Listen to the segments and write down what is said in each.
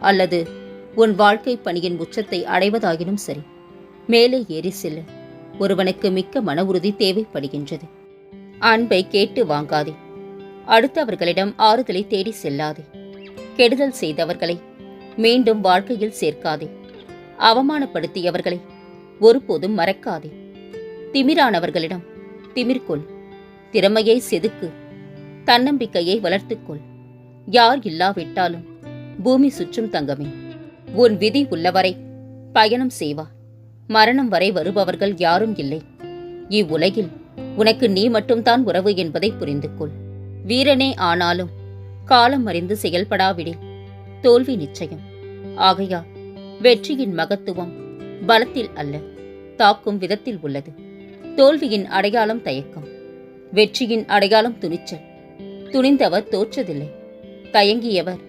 அல்லது உன் வாழ்க்கை பணியின் உச்சத்தை அடைவதாயினும் சரி மேலே ஏறி செல்ல. ஒருவனுக்கு மிக்க மன உறுதி தேவைப்படுகின்றது. அன்பை கேட்டு வாங்காதே. அடுத்தவர்களிடம் ஆறுதலை தேடி செல்லாதே. கெடுதல் செய்தவர்களை மீண்டும் வாழ்க்கையில் சேர்க்காதே. அவமானப்படுத்தியவர்களை ஒருபோதும் மறக்காதே. திமிரானவர்களிடம் திமிர்கொள். திறமையை செதுக்கு. தன்னம்பிக்கையை வளர்த்துக்கொள். யார் இல்லாவிட்டாலும் பூமி சுற்றும் தங்கமே. உன் விதி உள்ளவரை பயணம் செய்வா. மரணம் வரை வருபவர்கள் யாரும் இல்லை. இவ்வுலகில் உனக்கு நீ மட்டும்தான் உறவு என்பதை புரிந்து கொள் வீரனே ஆனாலும் காலம் அறிந்து செயல்படாவிடில் தோல்வி நிச்சயம். ஆகையால் வெற்றியின் மகத்துவம் பலத்தில் அல்ல தாக்கும் விதத்தில் உள்ளது. தோல்வியின் அடையாளம் தயக்கம். வெற்றியின் அடையாளம் துணிச்சல். துணிந்தவர் தோற்றதில்லை. தயங்கியவர்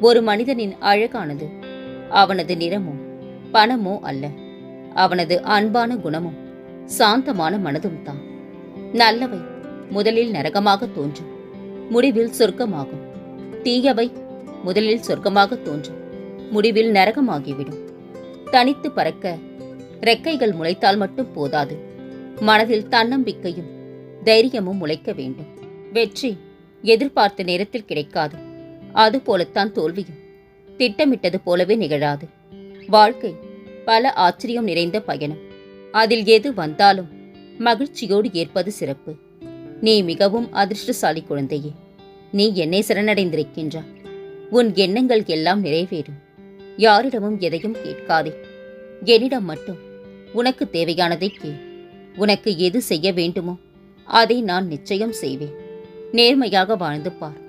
ஒரு மனிதனின் அழகானது. அவனது நிறமோ பணமோ அல்ல. அவனது அன்பான குணமும் சாந்தமான மனதும் தான் நல்லவை முதலில் நரகமாக தோன்றும். முடிவில் சொர்க்கமாகும். தீயவை முதலில் சொர்க்கமாக தோன்றும். முடிவில் நரகமாகிவிடும். தனித்து பறக்க ரெக்கைகள் முளைத்தால் மட்டும் போதாது. மனதில் தன்னம்பிக்கையும் தைரியமும் முளைக்க வேண்டும். வெற்றி எதிர்பார்த்த நேரத்தில் கிடைக்காது. அதுபோலத்தான் தோல்வியும். திட்டமிட்டது போலவே நிகழாது. வாழ்க்கை பல ஆச்சரியம் நிறைந்த பயணம். அதில் எது வந்தாலும் மகிழ்ச்சியோடு ஏற்பது சிறப்பு. நீ மிகவும் அதிர்ஷ்டசாலி குழந்தையே. நீ என்னை சரணடைந்திருக்கின்றா உன் எண்ணங்கள் எல்லாம் நிறைவேறும். யாரிடமும் எதையும் கேட்காதே. என்னிடம் மட்டும் உனக்கு தேவையானதை கே உனக்கு எது செய்ய வேண்டுமோ அதை நான் நிச்சயம் செய்வேன். நேர்மையாக வாழ்ந்து பார்.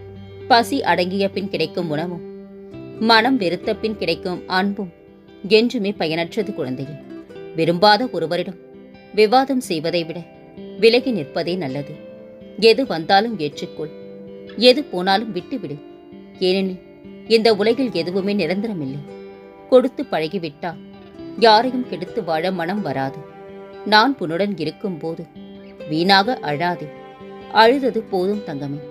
பசி அடங்கிய பின் கிடைக்கும் உணவும். மனம் வெறுத்த பின் கிடைக்கும் அன்பும் என்றுமே பயனற்றது குழந்தையே. விரும்பாத ஒருவரிடம் விவாதம் செய்வதை விட விலகி நிற்பதே நல்லது. எது வந்தாலும் ஏற்றுக்கொள். எது போனாலும் விட்டுவிடு. ஏனெனில் இந்த உலகில் எதுவுமே நிரந்தரமில்லை. கொடுத்து பழகிவிட்டால் யாரையும் கெடுத்து வாழ மனம் வராது. நான் உன்னுடன் இருக்கும்போது வீணாக அழாதே. அழுதது போதும் தங்கமே.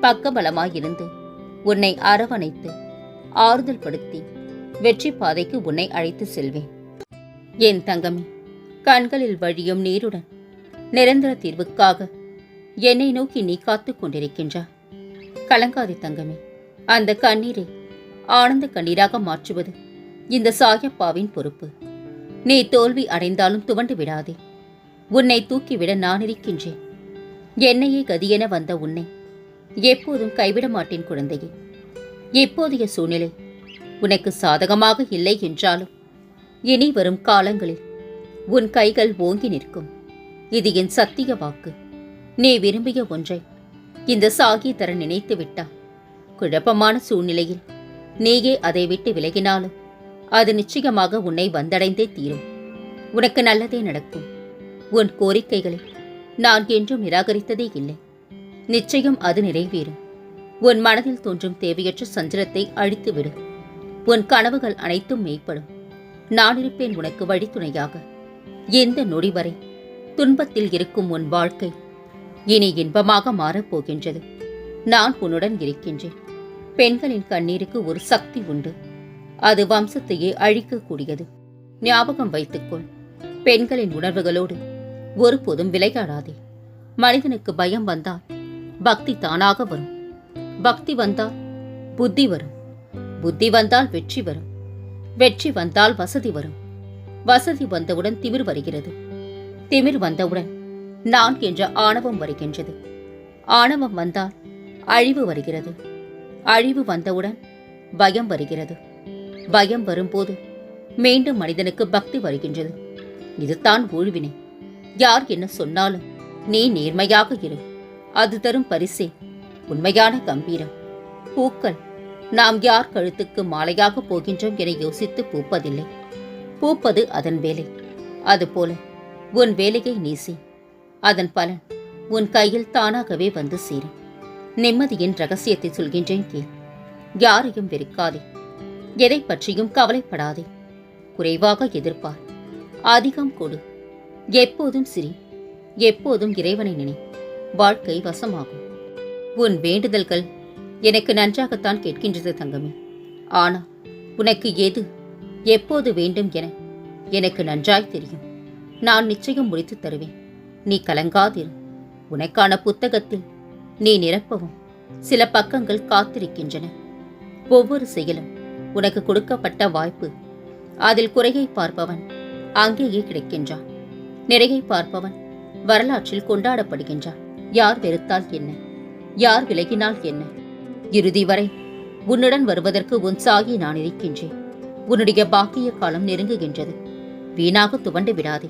பக்கபலமாயிருந்து உன்னை அரவணைத்து ஆறுதல் படுத்தி வெற்றி பாதைக்கு உன்னை அழைத்து செல்வேன். என் தங்கமே கண்களில் வழியும் நீருடன் நிரந்தர தீர்வுக்காக என்னை நோக்கி நீ காத்துக் கொண்டிருக்கின்றா? கலங்காதே தங்கமே அந்த கண்ணீரை ஆனந்த கண்ணீராக மாற்றுவது இந்த சாயப்பாவின் பொறுப்பு. நீ தோல்வி அடைந்தாலும் துவண்டு விடாதே. உன்னை தூக்கிவிட நான் இருக்கின்றேன். என்னையே கதியென வந்த உன்னை எப்போதும் கைவிட மாட்டேன் குழந்தையே. இப்போதைய சூழ்நிலை உனக்கு சாதகமாக இல்லை என்றாலும் இனி வரும் காலங்களில் உன் கைகள் ஓங்கி நிற்கும். இது என் சத்திய வாக்கு. நீ விரும்பிய ஒன்றை இந்த சாகி தர நினைத்து விட்டா குழப்பமான சூழ்நிலையில் நீயே அதை விட்டு விலகினாலும் அது நிச்சயமாக உன்னை வந்தடைந்தே தீரும். உனக்கு நல்லதே நடக்கும். உன் கோரிக்கைகளை நான் என்றும் நிராகரித்ததே இல்லை. நிச்சயம் அது நிறைவேறும். உன் மனதில் தோன்றும் தேவையற்ற சஞ்சலத்தை அழித்துவிடு உன் கனவுகள் அனைத்தும் மெய்ப்படும். நான் இருப்பேன் உனக்கு வழித்துணையாக. எந்த நொடி வரை? துன்பத்தில் இருக்கும் உன் வாழ்க்கை இனி இன்பமாக மாறப் போகின்றது நான் உன்னுடன் இருக்கின்றேன். பெண்களின் கண்ணீருக்கு ஒரு சக்தி உண்டு. அது வம்சத்தையே அழிக்கக்கூடியது. ஞாபகம் வைத்துக்கொள். பெண்களின் உணர்வுகளோடு ஒருபோதும் விளையாடாதே. மனிதனுக்கு பயம் வந்தால் பக்தி தானாக வரும். பக்தி வந்தால் புத்தி வரும். புத்தி வந்தால் வெற்றி வரும். வெற்றி வந்தால் வசதி வரும். வசதி வந்தவுடன் திமிர் வருகிறது. திமிர் வந்தவுடன் நான் என்ற ஆணவம் வருகின்றது. ஆணவம் வந்தால் அழிவு வருகிறது. அழிவு வந்தவுடன் பயம் வருகிறது. பயம் வரும்போது மீண்டும் மனிதனுக்கு பக்தி வருகின்றது. இதுதான் ஊழ்வினை. யார் என்ன சொன்னாலும் நீ நேர்மையாக இரு. அது தரும் பரிசே. உண்மையான கம்பீரம். பூக்கள். நாம் யார் கழுத்துக்கு மாலையாக போகின்றோம் என யோசித்து பூப்பதில்லை. பூப்பது அதன் வேலை. அதுபோல உன் வேலையை நீசி. அதன் பலன் உன் கையில் தானாகவே வந்து சேரும். நிம்மதியின் ரகசியத்தை சொல்கின்றேன் கேள். யாரையும் வெறுக்காதே. எதை பற்றியும் கவலைப்படாதே. குறைவாக எதிர்ப்பார் அதிகம் கொடு. எப்போதும் சிரி. எப்போதும் இறைவனை நினை. வாழ்க்கை வசமாகும். உன் வேண்டுதல்கள் எனக்கு நன்றாகத்தான் கேட்கின்றது தங்கமே. ஆனால் உனக்கு எது எப்போது வேண்டும் என எனக்கு நன்றாய் தெரியும். நான் நிச்சயம் முடித்து தருவேன். நீ கலங்காதிரு. உனக்கான புத்தகத்தில் நீ நிரப்பவும் சில பக்கங்கள் காத்திருக்கின்றன. ஒவ்வொரு செயலும் உனக்கு கொடுக்கப்பட்ட வாய்ப்பு. அதில் குறையை பார்ப்பவன் அங்கேயே கிடைக்கின்றான். நிறையை பார்ப்பவன் வரலாற்றில் கொண்டாடப்படுகின்றான். யார் வெறுத்தால் என்ன? யார் விலகினால் என்ன? இறுதி வரை உன்னுடன் வருவதற்கு உன் சாகி நான் இருக்கின்றேன் உன்னுடைய பாக்கிய காலம் நெருங்குகின்றது. வீணாக துவண்டு விடாதே.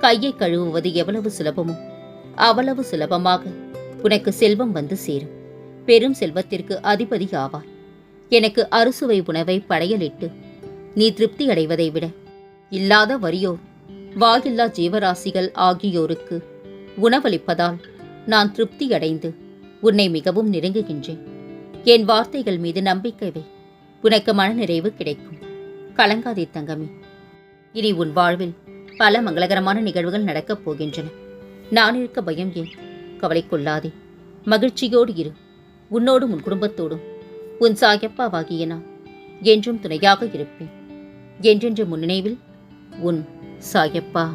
கையை கழுவுவது எவ்வளவு சுலபமோ அவ்வளவு சுலபமாக உனக்கு செல்வம் வந்து சேரும். பெரும் செல்வத்திற்கு அதிபதி ஆவார் எனக்கு அறுசுவை உணவை படையலிட்டு நீ திருப்தி அடைவதை விட இல்லாத வரியோர் வாயில்லா ஜீவராசிகள் ஆகியோருக்கு உணவளிப்பதால் நான் திருப்தி அடைந்து உன்னை மிகவும் நெருங்குகின்றேன். என் வார்த்தைகள் மீது நம்பிக்கை வை. உனக்கு மனநிறைவு கிடைக்கும். கலங்காதே தங்கமே. இனி உன் வாழ்வில் பல மங்களகரமான நிகழ்வுகள் நடக்கப் போகின்றன. நான் இருக்க பயம் ஏன்? கவலை கொள்ளாதே. மகிழ்ச்சியோடு இரு. உன்னோடும் உன் குடும்பத்தோடும். உன் சாயப்பாவாகிய நான் என்றும் துணையாக இருப்பேன். என்றென்று முன்னினைவில் உன் சாயப்பா